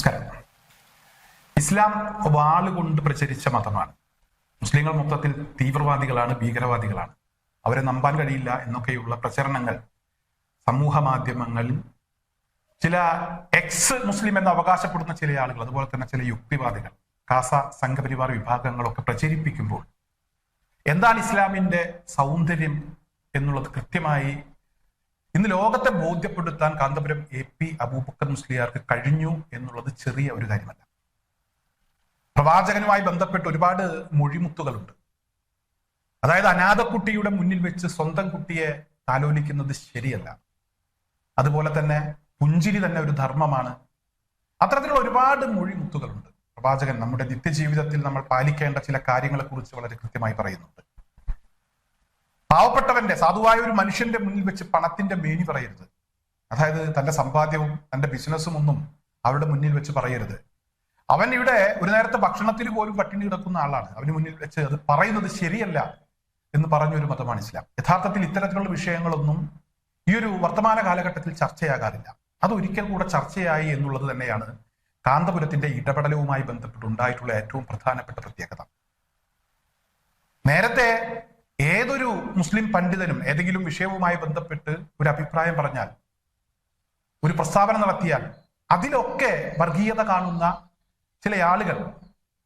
നമസ്കാരം. ഇസ്ലാം വാളുകൊണ്ട് പ്രചരിച്ച മതമാണ്. മുസ്ലിങ്ങൾ മൊത്തത്തിൽ തീവ്രവാദികളാണ് ഭീകരവാദികളാണ്. അവരെ നമ്പാൻ കഴിയില്ല എന്നൊക്കെയുള്ള പ്രചരണങ്ങൾ സമൂഹ മാധ്യമങ്ങളിൽ ചില എക്സ് മുസ്ലിം എന്ന് അവകാശപ്പെടുന്ന ചില ആളുകൾ അതുപോലെ തന്നെ ചില യുക്തിവാദികൾ കാസ സംഘപരിവാർ വിഭാഗങ്ങളൊക്കെ പ്രചരിപ്പിക്കുമ്പോൾ എന്താണ് ഇസ്ലാമിന്റെ സൗന്ദര്യം എന്നുള്ളത് കൃത്യമായി ഇന്ന് ലോകത്തെ ബോധ്യപ്പെടുത്താൻ കാന്തപുരം എ പി അബൂബക്കർ മുസ്ലിയാർക്ക് കഴിഞ്ഞു എന്നുള്ളത് ചെറിയ ഒരു കാര്യമല്ല. പ്രവാചകനുമായി ബന്ധപ്പെട്ട് ഒരുപാട് മൊഴിമുത്തുകളുണ്ട്. അതായത് അനാഥക്കുട്ടിയുടെ മുന്നിൽ വെച്ച് സ്വന്തം കുട്ടിയെ താലോലിക്കുന്നത് ശരിയല്ല. അതുപോലെ തന്നെ പുഞ്ചിരി തന്നെ ഒരു ധർമ്മമാണ്. അത്തരത്തിലുള്ള ഒരുപാട് മൊഴിമുത്തുകളുണ്ട്. പ്രവാചകൻ നമ്മുടെ നിത്യജീവിതത്തിൽ നമ്മൾ പാലിക്കേണ്ട ചില കാര്യങ്ങളെക്കുറിച്ച് വളരെ കൃത്യമായി പറയുന്നുണ്ട്. പാവപ്പെട്ടവന്റെ സാധുവായ ഒരു മനുഷ്യന്റെ മുന്നിൽ വെച്ച് പണത്തിന്റെ മേനി പറയരുത്. അതായത് തന്റെ സമ്പാദ്യവും തന്റെ ബിസിനസ്സും ഒന്നും അവരുടെ മുന്നിൽ വെച്ച് പറയരുത്. അവൻ ഇവിടെ ഒരു നേരത്തെ ഭക്ഷണത്തിൽ പോലും പട്ടിണി കിടക്കുന്ന ആളാണ്. അവന് മുന്നിൽ വെച്ച് അത് പറയുന്നത് ശരിയല്ല എന്ന് പറഞ്ഞൊരു മതമാണ് ഇസ്ലാം. യഥാർത്ഥത്തിൽ ഇത്തരത്തിലുള്ള വിഷയങ്ങളൊന്നും ഈ ഒരു വർത്തമാന കാലഘട്ടത്തിൽ ചർച്ചയാകാറില്ല. അത് ഒരിക്കൽ കൂടെ ചർച്ചയായി എന്നുള്ളത് തന്നെയാണ് കാന്തപുരത്തിന്റെ ഇടപെടലുമായി ബന്ധപ്പെട്ട് ഉണ്ടായിട്ടുള്ള ഏറ്റവും പ്രധാനപ്പെട്ട പ്രത്യേകത. നേരത്തെ ഏതൊരു മുസ്ലിം പണ്ഡിതനും ഏതെങ്കിലും വിഷയവുമായി ബന്ധപ്പെട്ട് ഒരു അഭിപ്രായം പറഞ്ഞാൽ ഒരു പ്രസ്താവന നടത്തിയാൽ അതിലൊക്കെ വർഗീയത കാണുന്ന ചില ആളുകൾ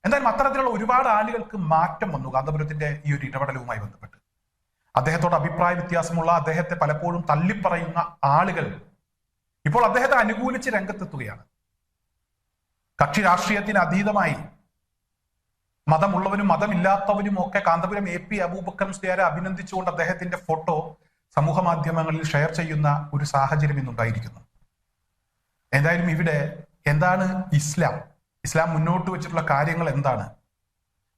എന്തായാലും അത്തരത്തിലുള്ള ഒരുപാട് ആളുകൾക്ക് മാറ്റം വന്നു കാന്തപുരത്തിന്റെ ഈ ഒരു ഇടപെടലുമായി ബന്ധപ്പെട്ട്. അദ്ദേഹത്തോട് അഭിപ്രായ വ്യത്യാസമുള്ള അദ്ദേഹത്തെ പലപ്പോഴും തള്ളിപ്പറയുന്ന ആളുകൾ ഇപ്പോൾ അദ്ദേഹത്തെ അനുകൂലിച്ച് രംഗത്തെത്തുകയാണ്. കക്ഷി രാഷ്ട്രീയത്തിന് അതീതമായി മതമുള്ളവനും മതമില്ലാത്തവനും ഒക്കെ കാന്തപുരം എ പി അബൂബക്കർ മുസ്ലിയാരെ അഭിനന്ദിച്ചുകൊണ്ട് അദ്ദേഹത്തിന്റെ ഫോട്ടോ സമൂഹ മാധ്യമങ്ങളിൽ ഷെയർ ചെയ്യുന്ന ഒരു സാഹചര്യം ഇന്നുണ്ടായിരിക്കുന്നു. എന്തായാലും ഇവിടെ എന്താണ് ഇസ്ലാം? ഇസ്ലാം മുന്നോട്ട് വെച്ചിട്ടുള്ള കാര്യങ്ങൾ എന്താണ്?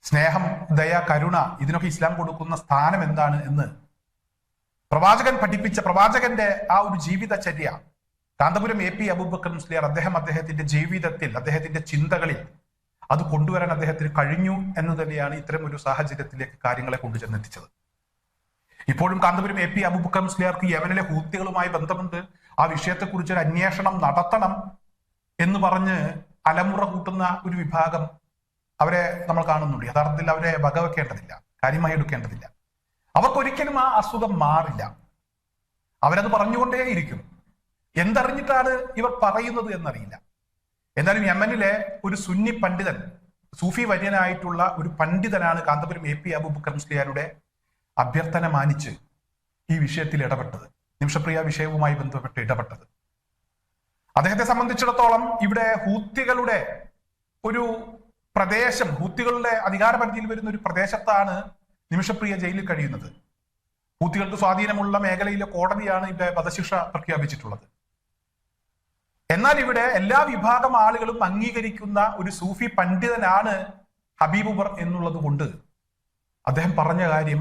സ്നേഹം ദയ കരുണ ഇതിനൊക്കെ ഇസ്ലാം കൊടുക്കുന്ന സ്ഥാനം എന്താണ് എന്ന് പ്രവാചകൻ പഠിപ്പിച്ച പ്രവാചകന്റെ ആ ഒരു ജീവിതചര്യ കാന്തപുരം എ പി അബൂബക്കർ മുസ്ലിയാർ അദ്ദേഹം അദ്ദേഹത്തിന്റെ ജീവിതത്തിൽ അദ്ദേഹത്തിന്റെ ചിന്തകളിൽ അത് കൊണ്ടുവരാൻ അദ്ദേഹത്തിന് കഴിഞ്ഞു എന്ന് തന്നെയാണ് ഇത്തരം ഒരു സാഹചര്യത്തിലേക്ക് കാര്യങ്ങളെ കൊണ്ടുചെന്നെത്തിച്ചത്. ഇപ്പോഴും കാന്തപുരം എ പി അബുബക്കർ മുസ്ലിയാർക്ക് യമനിലെ ഹൂത്തികളുമായി ബന്ധമുണ്ട്. ആ വിഷയത്തെക്കുറിച്ച് ഒരു അന്വേഷണം നടത്തണം എന്ന് പറഞ്ഞ് അലമുറ കൂട്ടുന്ന ഒരു വിഭാഗം അവരെ നമ്മൾ കാണുന്നുണ്ട്. യഥാർത്ഥത്തിൽ അവരെ വകവെക്കേണ്ടതില്ല കാര്യമായി എടുക്കേണ്ടതില്ല. അവർക്കൊരിക്കലും ആ അസുഖം മാറില്ല. അവരത് പറഞ്ഞുകൊണ്ടേയിരിക്കും. എന്തറിഞ്ഞിട്ടാണ് ഇവർ പറയുന്നത് എന്നറിയില്ല. എന്നാലും യമനിലെ ഒരു സുന്നി പണ്ഡിതൻ സൂഫി വര്യനായിട്ടുള്ള ഒരു പണ്ഡിതനാണ് കാന്തപുരം എ പി അബൂബക്കർ മുസ്ലിയാരുടെ അഭ്യർത്ഥന മാനിച്ച് ഈ വിഷയത്തിൽ ഇടപെട്ടത്. നിമിഷപ്രിയ വിഷയവുമായി ബന്ധപ്പെട്ട് ഇടപെട്ടത്. അദ്ദേഹത്തെ സംബന്ധിച്ചിടത്തോളം ഇവിടെ ഹൂത്തികളുടെ ഒരു പ്രദേശം ഹൂത്തികളുടെ അധികാരപരിധിയിൽ വരുന്ന ഒരു പ്രദേശത്താണ് നിമിഷപ്രിയ ജയിലിൽ കഴിയുന്നത്. ഹൂത്തികൾക്ക് സ്വാധീനമുള്ള മേഖലയിലെ കോടതിയാണ് ഇവിടെ വധശിക്ഷ പ്രഖ്യാപിച്ചിട്ടുള്ളത്. എന്നാൽ ഇവിടെ എല്ലാ വിഭാഗം ആളുകളും അംഗീകരിക്കുന്ന ഒരു സൂഫി പണ്ഡിതനാണ് ഹബീബുബർ എന്നുള്ളത് കൊണ്ട് അദ്ദേഹം പറഞ്ഞ കാര്യം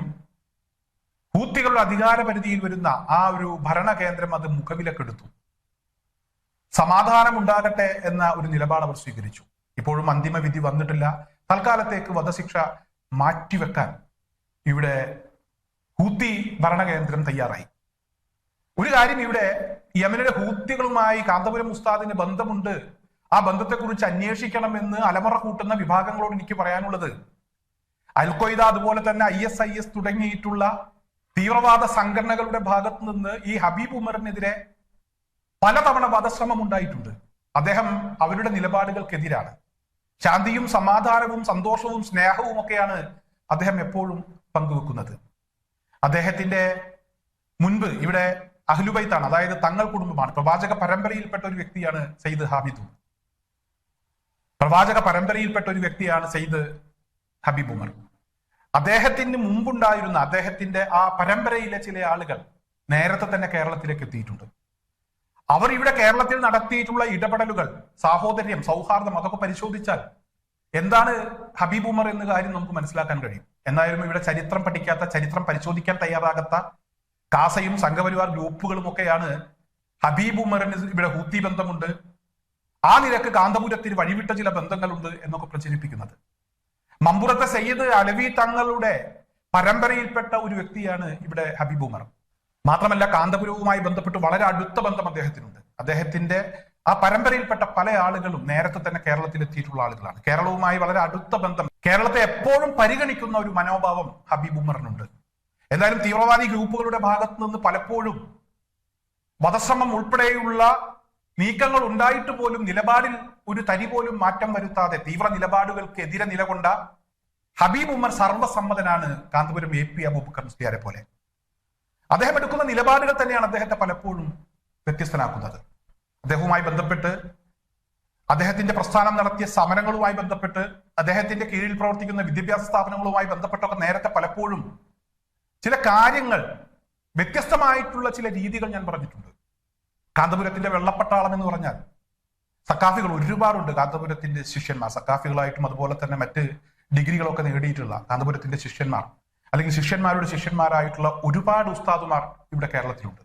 ഹൂത്തികളുടെ അധികാര പരിധിയിൽ വരുന്ന ആ ഒരു ഭരണകേന്ദ്രം അത് മുഖവിലക്കെടുത്തു. സമാധാനമുണ്ടാകട്ടെ എന്ന ഒരു നിലപാട് അവർ സ്വീകരിച്ചു. ഇപ്പോഴും അന്തിമ വിധി വന്നിട്ടില്ല. തൽക്കാലത്തേക്ക് വധശിക്ഷ മാറ്റിവെക്കാൻ ഇവിടെ ഹൂത്തി ഭരണകേന്ദ്രം തയ്യാറായി. ഒരു കാര്യം ഇവിടെ യമനിലെ ഹൂത്തികളുമായി കാന്തപുരം ഉസ്താദിന് ബന്ധമുണ്ട്. ആ ബന്ധത്തെക്കുറിച്ച് അന്വേഷിക്കണമെന്ന് അലമറ കൂട്ടുന്ന വിഭാഗങ്ങളോട് എനിക്ക് പറയാനുള്ളത്. അൽഖ്വയ്ദ അതുപോലെ തന്നെ ഐ എസ് ഐ എസ് തുടങ്ങിയിട്ടുള്ള തീവ്രവാദ സംഘടനകളുടെ ഭാഗത്ത് നിന്ന് ഈ ഹബീബ് ഉമറിനെതിരെ പലതവണ വധശ്രമം ഉണ്ടായിട്ടുണ്ട്. അദ്ദേഹം അവരുടെ നിലപാടുകൾക്കെതിരാണ്. ശാന്തിയും സമാധാനവും സന്തോഷവും സ്നേഹവും ഒക്കെയാണ് അദ്ദേഹം എപ്പോഴും പങ്കുവെക്കുന്നത്. അദ്ദേഹത്തിന്റെ മുൻപ് ഇവിടെ അഹ്ലുബൈത്താണ് അതായത് തങ്ങൾ കുടുംബമാണ്. പ്രവാചക പരമ്പരയിൽപ്പെട്ട ഒരു വ്യക്തിയാണ് സയ്യിദ് ഹാബിദ് പ്രവാചക പരമ്പരയിൽപ്പെട്ട ഒരു വ്യക്തിയാണ് സയ്യിദ് ഹബീബ് ഉമർ. അദ്ദേഹത്തിന് മുമ്പുണ്ടായിരുന്ന അദ്ദേഹത്തിന്റെ ആ പരമ്പരയിലെ ചില ആളുകൾ നേരത്തെ തന്നെ കേരളത്തിലേക്ക് എത്തിയിട്ടുണ്ട്. അവർ ഇവിടെ കേരളത്തിൽ നടത്തിയിട്ടുള്ള ഇടപെടലുകൾ സാഹോദര്യം സൗഹാർദ്ദം അതൊക്കെ പരിശോധിച്ചാൽ എന്താണ് ഹബീബ് ഉമർ എന്ന കാര്യം നമുക്ക് മനസ്സിലാക്കാൻ കഴിയും. എന്നാലും ഇവിടെ ചരിത്രം പഠിക്കാത്ത ചരിത്രം പരിശോധിക്കാൻ തയ്യാറാകാത്ത കാസയും സംഘപരിവാർ ഗ്രൂപ്പുകളും ഒക്കെയാണ് ഹബീബ് ഉമറിന് ഇവിടെ ഹൂത്തി ബന്ധമുണ്ട്. ആ നിരക്ക് കാന്തപുരത്തിന് വഴിവിട്ട ചില ബന്ധങ്ങളുണ്ട് എന്നൊക്കെ പ്രചരിപ്പിക്കുന്നത്. മമ്പുറത്തെ സയ്യിദ് അലവി തങ്ങളുടെ പരമ്പരയിൽപ്പെട്ട ഒരു വ്യക്തിയാണ് ഇവിടെ ഹബീബ് ഉമർ മാത്രമല്ല കാന്തപുരവുമായി ബന്ധപ്പെട്ട് വളരെ അടുത്ത ബന്ധം അദ്ദേഹത്തിനുണ്ട്. അദ്ദേഹത്തിന്റെ ആ പരമ്പരയിൽപ്പെട്ട പല ആളുകളും നേരത്തെ തന്നെ കേരളത്തിൽ എത്തിയിട്ടുള്ള ആളുകളാണ്. കേരളവുമായി വളരെ അടുത്ത ബന്ധം കേരളത്തെ എപ്പോഴും പരിഗണിക്കുന്ന ഒരു മനോഭാവം ഹബീബ് ഉമറിനുണ്ട് എന്തായാലും തീവ്രവാദി ഗ്രൂപ്പുകളുടെ ഭാഗത്തു നിന്ന് പലപ്പോഴും വധശ്രമം ഉൾപ്പെടെയുള്ള നീക്കങ്ങൾ ഉണ്ടായിട്ട് പോലും നിലപാടിൽ ഒരു തരി പോലും മാറ്റം വരുത്താതെ തീവ്ര നിലപാടുകൾക്ക് എതിരെ നിലകൊണ്ട ഹബീബ് ഉമർ സർവസമ്മതനാണ് കാന്തപുരം എ പി അബൂബക്കർ മുസ്ലിയാരെ പോലെ. അദ്ദേഹം എടുക്കുന്ന നിലപാടുകൾ തന്നെയാണ് അദ്ദേഹത്തെ പലപ്പോഴും വ്യത്യസ്തനാക്കുന്നത്. അദ്ദേഹവുമായി ബന്ധപ്പെട്ട് അദ്ദേഹത്തിന്റെ പ്രസ്ഥാനം നടത്തിയ സമരങ്ങളുമായി ബന്ധപ്പെട്ട് അദ്ദേഹത്തിന്റെ കീഴിൽ പ്രവർത്തിക്കുന്ന വിദ്യാഭ്യാസ സ്ഥാപനങ്ങളുമായി ബന്ധപ്പെട്ടൊക്കെ നേരത്തെ പലപ്പോഴും ചില കാര്യങ്ങൾ വ്യത്യസ്തമായിട്ടുള്ള ചില രീതികൾ ഞാൻ പറഞ്ഞിട്ടുണ്ട്. കാന്തപുരത്തിന്റെ വെള്ളപ്പട്ടാളം എന്ന് പറഞ്ഞാൽ സക്കാഫികൾ ഒരുപാടുണ്ട് കാന്തപുരത്തിന്റെ ശിഷ്യന്മാർ. സക്കാഫികളായിട്ടും അതുപോലെ തന്നെ മറ്റ് ഡിഗ്രികളൊക്കെ നേടിയിട്ടുള്ള കാന്തപുരത്തിന്റെ ശിഷ്യന്മാർ. അല്ലെങ്കിൽ ശിഷ്യന്മാരുടെ ശിഷ്യന്മാരായിട്ടുള്ള ഒരുപാട് ഉസ്താദുമാർ ഇവിടെ കേരളത്തിലുണ്ട്.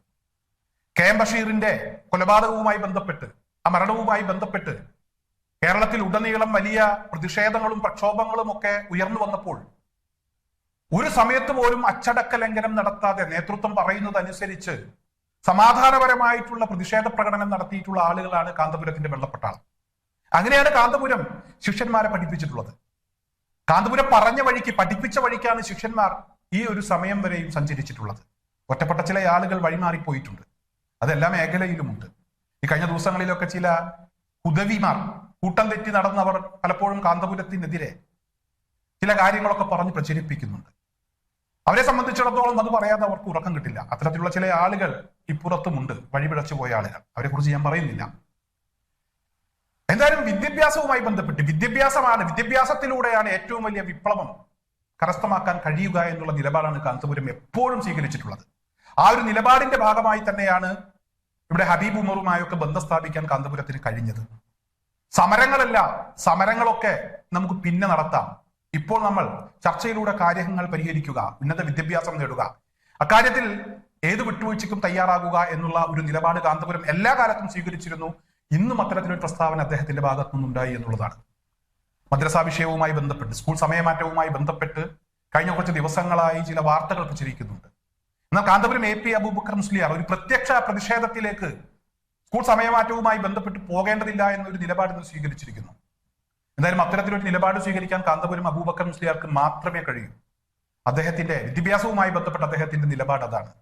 കെ എം ബഷീറിന്റെ കൊലപാതകവുമായി ബന്ധപ്പെട്ട് ആ മരണവുമായി ബന്ധപ്പെട്ട് കേരളത്തിൽ ഉടനീളം വലിയ പ്രതിഷേധങ്ങളും പ്രക്ഷോഭങ്ങളും ഒക്കെ ഉയർന്നു വന്നപ്പോൾ ഒരു സമയത്ത് പോലും അച്ചടക്ക ലംഘനം നടത്താതെ നേതൃത്വം പറയുന്നതനുസരിച്ച് സമാധാനപരമായിട്ടുള്ള പ്രതിഷേധ പ്രകടനം നടത്തിയിട്ടുള്ള ആളുകളാണ് കാന്തപുരത്തിന്റെ വെള്ളപ്പട്ടാളം. അങ്ങനെയാണ് കാന്തപുരം ശിഷ്യന്മാരെ പഠിപ്പിച്ചിട്ടുള്ളത്. കാന്തപുരം പറഞ്ഞ വഴിക്ക് പഠിപ്പിച്ച വഴിക്കാണ് ശിഷ്യന്മാർ ഈ ഒരു സമയം വരെയും സഞ്ചരിച്ചിട്ടുള്ളത്. ഒറ്റപ്പെട്ട ചില ആളുകൾ വഴിമാറിപ്പോയിട്ടുണ്ട്. അതെല്ലാ മേഖലയിലുമുണ്ട്. ഈ കഴിഞ്ഞ ദിവസങ്ങളിലൊക്കെ ചില ഉദവിമാർ കൂട്ടം തെറ്റി നടന്നവർ പലപ്പോഴും കാന്തപുരത്തിനെതിരെ ചില കാര്യങ്ങളൊക്കെ പറഞ്ഞ് പ്രചരിപ്പിക്കുന്നുണ്ട്. അവരെ സംബന്ധിച്ചിടത്തോളം അത് പറയാതെ അവർക്ക് ഉറക്കം കിട്ടില്ല. അത്തരത്തിലുള്ള ചില ആളുകൾ ഇപ്പുറത്തുമുണ്ട് വഴിപിഴച്ചു പോയ ആളുകൾ. അവരെ കുറിച്ച് ഞാൻ പറയുന്നില്ല. എന്തായാലും വിദ്യാഭ്യാസവുമായി ബന്ധപ്പെട്ട് വിദ്യാഭ്യാസമാണ് വിദ്യാഭ്യാസത്തിലൂടെയാണ് ഏറ്റവും വലിയ വിപ്ലവം കരസ്ഥമാക്കാൻ കഴിയുക എന്നുള്ള നിലപാടാണ് കാന്തപുരം എപ്പോഴും സ്വീകരിച്ചിട്ടുള്ളത്. ആ ഒരു നിലപാടിന്റെ ഭാഗമായി തന്നെയാണ് ഇവിടെ ഹബീബ് ഉമറുമായൊക്കെ ബന്ധം സ്ഥാപിക്കാൻ കാന്തപുരത്തിന് കഴിഞ്ഞത്. സമരങ്ങളല്ല സമരങ്ങളൊക്കെ നമുക്ക് പിന്നെ നടത്താം. ഇപ്പോൾ നമ്മൾ ചർച്ചയിലൂടെ കാര്യങ്ങൾ പരിഹരിക്കുക ഉന്നത വിദ്യാഭ്യാസം നേടുക. അക്കാര്യത്തിൽ ഏത് വിട്ടുവീഴ്ചയ്ക്കും തയ്യാറാകുക എന്നുള്ള ഒരു നിലപാട് കാന്തപുരം എല്ലാ കാലത്തും സ്വീകരിച്ചിരുന്നു. ഇന്നും അത്തരത്തിലൊരു പ്രസ്താവന അദ്ദേഹത്തിന്റെ ഭാഗത്തു നിന്നുണ്ടായി എന്നുള്ളതാണ്. മദ്രസ വിഷയവുമായി ബന്ധപ്പെട്ട് സ്കൂൾ സമയമാറ്റവുമായി ബന്ധപ്പെട്ട് കഴിഞ്ഞ കുറച്ച് ദിവസങ്ങളായി ചില വാർത്തകൾ പ്രചരിക്കുന്നുണ്ട്. എന്നാൽ കാന്തപുരം എ പി അബൂബക്കർ മുസ്ലിയാർ ഒരു പ്രത്യക്ഷ പ്രതിഷേധത്തിലേക്ക് സ്കൂൾ സമയമാറ്റവുമായി ബന്ധപ്പെട്ട് പോകേണ്ടതില്ല എന്നൊരു നിലപാട് സ്വീകരിച്ചിരിക്കുന്നു. എന്തായാലും അത്തരത്തിലൊരു നിലപാട് സ്വീകരിക്കാൻ കാന്തപുരം അബൂബക്കർ മുസ്ലിയാർക്ക് മാത്രമേ കഴിയൂ. അദ്ദേഹത്തിന്റെ വിദ്യാഭ്യാസവുമായി ബന്ധപ്പെട്ട അദ്ദേഹത്തിന്റെ നിലപാട് അതാണ്.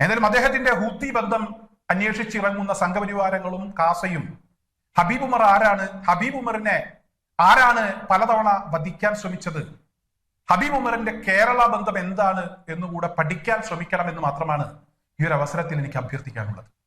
എന്തായാലും അദ്ദേഹത്തിന്റെ ഹൂത്തി ബന്ധം അന്വേഷിച്ചിറങ്ങുന്ന സംഘപരിവാരങ്ങളും കാസയും ഹബീബ് ഉമർ ആരാണ്? ഹബീബ് ഉമറിനെ ആരാണ് പലതവണ വധിക്കാൻ ശ്രമിച്ചത്? ഹബീബ് ഉമറിന്റെ കേരള ബന്ധം എന്താണ് എന്നുകൂടെ പഠിക്കാൻ ശ്രമിക്കണം എന്ന് മാത്രമാണ് ഈ ഒരു അവസരത്തിൽ എനിക്ക് അഭ്യർത്ഥിക്കാനുള്ളത്.